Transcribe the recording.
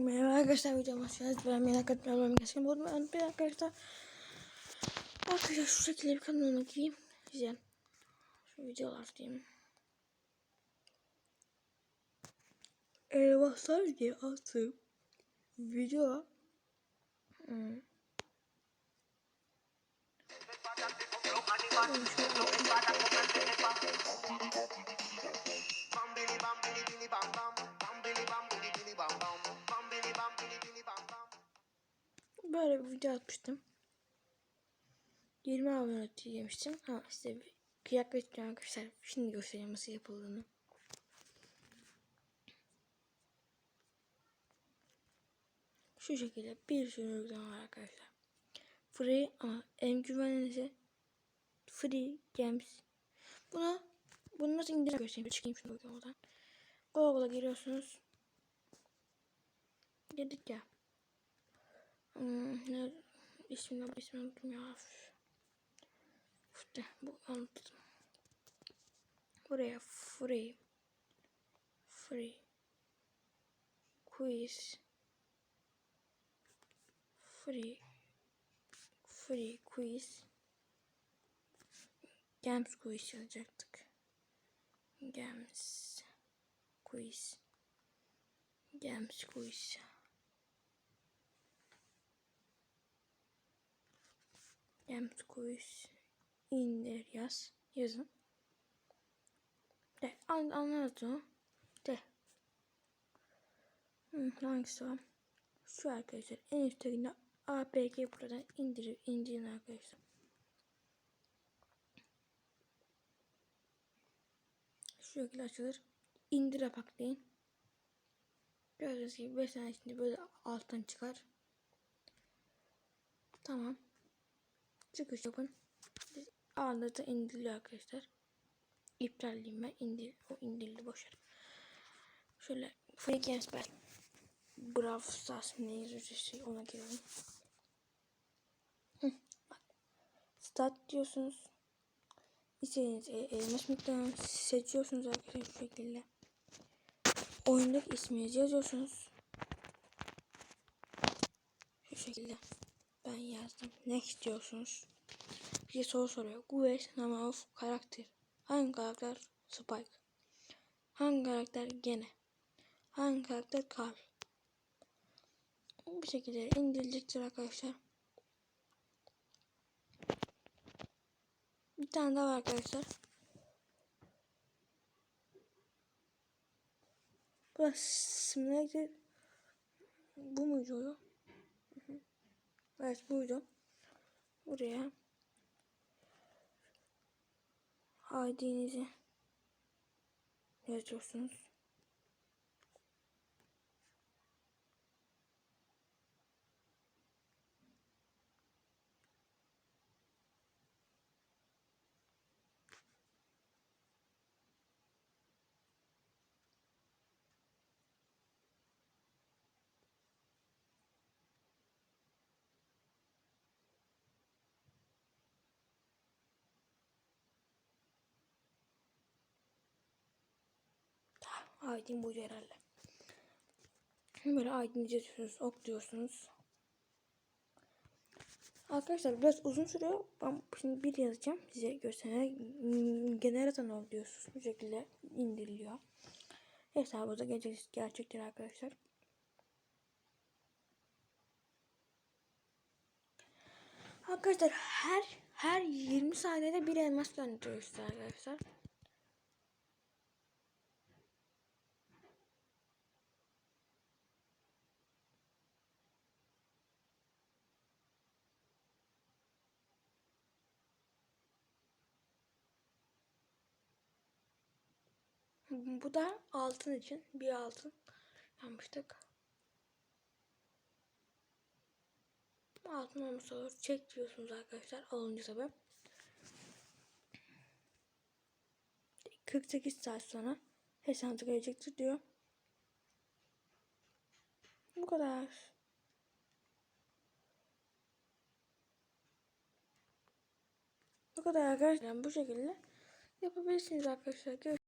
Merhaba arkadaşlar videoma hoş geldiniz. Ben merak etmeyi olmam gerçekten bu arada ben arkadaşlar Arkadaşlar şu şekilde bir kanalına gireyim. Güzel. Şu videolar diyeyim. Elmaslar diye attım. Video. Hmm. Böyle bir video atmıştım. 20 abone demiştim. Ha size bir kıyak arkadaşlar. Şimdi göstereyim nasıl yapıldığını. Şu şekilde bir sürü uygulama var arkadaşlar. Free ama en güvenlisi Free Games. Buna bunu nasıl indirip göstereyim. Çıkayım şunu uygulamadan. Google'a giriyorsunuz. Dedik ya. Hmm, ne ismini ismini unuttum ya. İşte bu unuttum. Buraya free free quiz free free quiz games quiz yazacaktık. Games quiz games quiz quiz indir yaz yazın. De an anladım. De. Hı, hangisi var? Şu arkadaşlar en üsttekinde APG buradan indir indirin arkadaşlar. Şu şekilde açılır. İndir paklayın. Gördüğünüz gibi 5 tane içinde böyle alttan çıkar. Tamam. Çıkış yapın. Anında indiriliyor arkadaşlar. İptalliyim ben. İndir, o indirildi boşver. Şöyle Free Games ben. Brawl Stars yazıyor ona girelim. Bak. Start diyorsunuz. İstediğiniz e, elmas miktarını seçiyorsunuz arkadaşlar şu şekilde. Oyundaki isminizi yazıyorsunuz. Şu şekilde. Ben yazdım. Next diyorsunuz. Bir soru soruyor. Number of karakter. Hangi karakter Spike? Hangi karakter Gene? Hangi karakter Carl? Bu şekilde indirilecektir arkadaşlar. Bir tane daha var arkadaşlar. Bu simülatör bu muydu? Evet buydu. Buraya ID'nizi yazıyorsunuz. Aydın buydu herhalde. Böyle aydın yazıyorsunuz, ok diyorsunuz. Arkadaşlar biraz uzun sürüyor. Ben şimdi bir yazacağım size göstererek. Generator ol diyorsunuz. Bu şekilde indiriliyor. Hesabınıza gelecek gerçektir arkadaşlar. Arkadaşlar her her 20 saniyede bir elmas gönderiyor arkadaşlar. Bu da altın için. Bir altın yapmıştık. Altın olmuş olur. Çek diyorsunuz arkadaşlar. Alınca tabi. 48 saat sonra hesabınıza gelecektir diyor. Bu kadar. Bu kadar arkadaşlar. Bu şekilde yapabilirsiniz arkadaşlar.